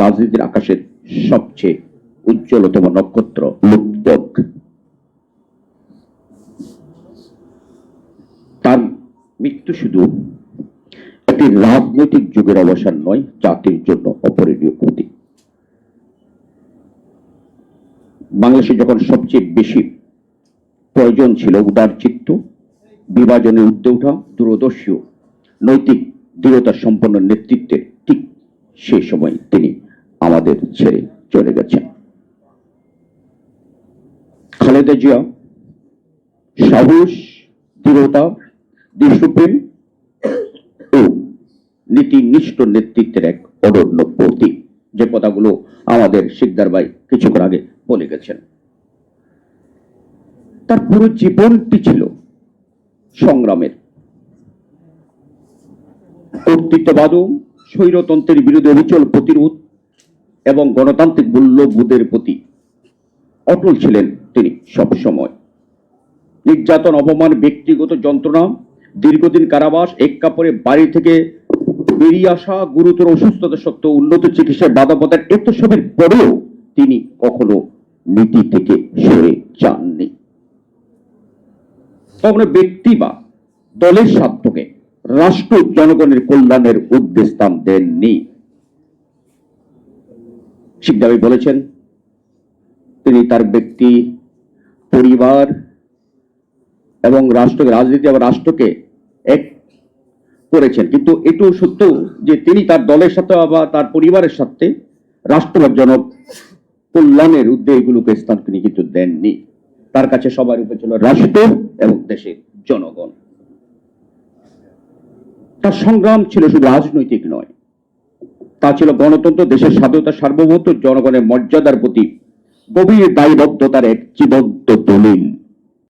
রাজনীতির আকাশের সবচেয়ে উজ্জ্বলতম নক্ষত্র লুপ্তক। তার মৃত্যু শুধু একটি রাজনৈতিক যুগের অবসান নয়, জাতির জন্য অপরিণীয় ক্ষতি। বাংলাদেশে যখন সবচেয়ে বেশি প্রয়োজন ছিল উদার চিত্ত বিভাজনে ওঠা, দূরদর্শী নৈতিক দৃঢ়তা সম্পন্ন নেতৃত্বের সেই সময় তিনি আমাদের ছেড়ে চলে গেছেন। খালেদা জিয়া, সাহস, দৃঢ়তা দেশপ্রেম ও নীতিনিষ্ঠ নেতৃত্বের এক অনন্য প্রতীক। যে কথাগুলো আমাদের শিকদার ভাই কিছুক্ষণ আগে বলে গেছেন। তার পুরো জীবনটি ছিল সংগ্রামের। কর্তৃত্ববাদ ও স্বৈরতন্ত্রের বিরুদ্ধে অবিচল প্রতিরোধ এবং গণতান্ত্রিক মূল্যবোধের প্রতি অটল ছিলেন তিনি সব সময় নির্যাতন, অপমান, ব্যক্তিগত যন্ত্রণা, দীর্ঘদিন কারাবাস, এক কাপড়ে বাড়ি থেকে বেরিয়ে আসা, গুরুতর অসুস্থতা সত্ত্বেও উন্নত চিকিৎসার বাধা প্রদান এত সবের পরেও তিনি কখনো নীতি থেকে সরে যাননি। কখনো ব্যক্তি বা দলের স্বার্থকে রাষ্ট্র জনগণের কল্যাণের উদ্দেশ্য স্থান দেননি শিকদাবি বলেছেন, তিনি তার ব্যক্তি, পরিবার এবং রাষ্ট্রকে, রাজনীতি এবং রাষ্ট্রকে এক করেছেন। কিন্তু এটাও সত্য যে তিনি তার দলের সাথে বা তার পরিবারের সাথে রাষ্ট্র বা জনক কল্যাণের উদ্যোগগুলোকে স্থান তিনি কিন্তু দেননি। তার কাছে সবার উপর ছিল রাষ্ট্র এবং দেশের জনগণ। তার সংগ্রাম ছিল শুধু রাজনৈতিক নয়। তা ছিল গণতন্ত্র, দেশের স্বাধীনতা, সার্বভৌমত্ব, জনগণের মর্যাদার প্রতি গভীর দায়বদ্ধতার এক জীবন্ত দলিল।